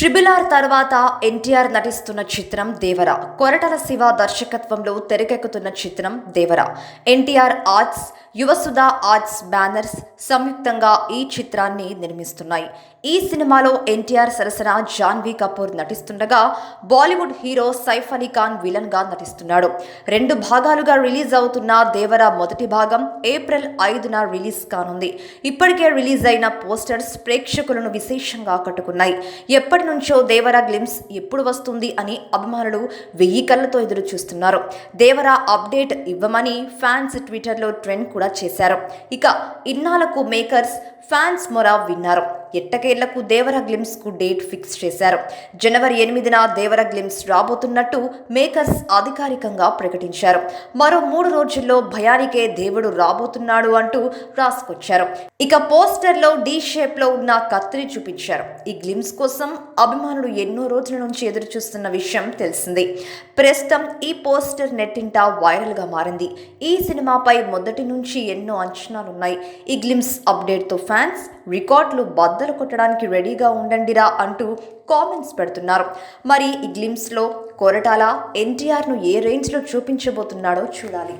Triple R తర్వాత ఎన్టీఆర్ నటిస్తున్న చిత్రం దేవర. కొరటల శివ దర్శకత్వంలో తెరకెక్కుతున్న చిత్రం Devara. NTR arts Yuvasudha arts banners సంయుక్తంగా ఈ చిత్రాన్ని నిర్మిస్తున్నాయి. ఈ సినిమాలో ఎన్టీఆర్ సరసన జాన్వీ కపూర్ నటిస్తుండగా బాలీవుడ్ హీరో సైఫ్ అలీ ఖాన్ విలన్గా నటిస్తున్నాడు. రెండు భాగాలుగా రిలీజ్ అవుతున్న దేవర మొదటి భాగం ఏప్రిల్ ఐదున రిలీజ్ కానుంది. ఇప్పటికే రిలీజ్ అయిన పోస్టర్స్ ప్రేక్షకులను విశేషంగా ఆకట్టుకున్నాయి. ఎప్పటి నుంచో దేవరా గ్లిమ్స్ ఎప్పుడు వస్తుంది అని అభిమానులు వెయ్యి కళ్ళతో ఎదురు చూస్తున్నారు. దేవరా అప్డేట్ ఇవ్వమని ఫ్యాన్స్ ట్విట్టర్లో ట్రెండ్ కూడా చేశారు. ఇక ఇన్నాళ్ళకు మేకర్స్ ఫ్యాన్స్ మొరా విన్నారు. ఎట్టకేళ్ళకు దేవర గ్లిమ్స్కు డేట్ ఫిక్స్ చేశారు. జనవరి ఎనిమిదిన దేవర గ్లిమ్స్ రాబోతున్నట్టు మేకర్స్ అధికారికంగా ప్రకటించారు. మరో మూడు రోజుల్లో భయానికే దేవుడు రాబోతున్నాడు అంటూ రాసుకొచ్చారు. ఇక పోస్టర్లో డీ షేప్లో ఉన్న కత్తిని చూపించారు. ఈ గ్లిమ్స్ కోసం అభిమానులు ఎన్నో రోజుల నుంచి ఎదురు చూస్తున్న విషయం తెలిసిందే. ప్రస్తుతం ఈ పోస్టర్ నెట్టింట వైరల్గా మారింది. ఈ సినిమాపై మొదటి నుంచి ఎన్నో అంచనాలున్నాయి. ఈ గ్లిమ్స్ అప్డేట్తో ఫ్యాన్స్ రికార్డులు బద్దలు కొట్టడానికి రెడీగా ఉండండిరా అంటూ కామెంట్స్ పెడుతున్నారు. మరి ఈ గ్లిమ్స్లో కొరటాల ఎన్టీఆర్ను ఏ రేంజ్లో చూపించబోతున్నాడో చూడాలి.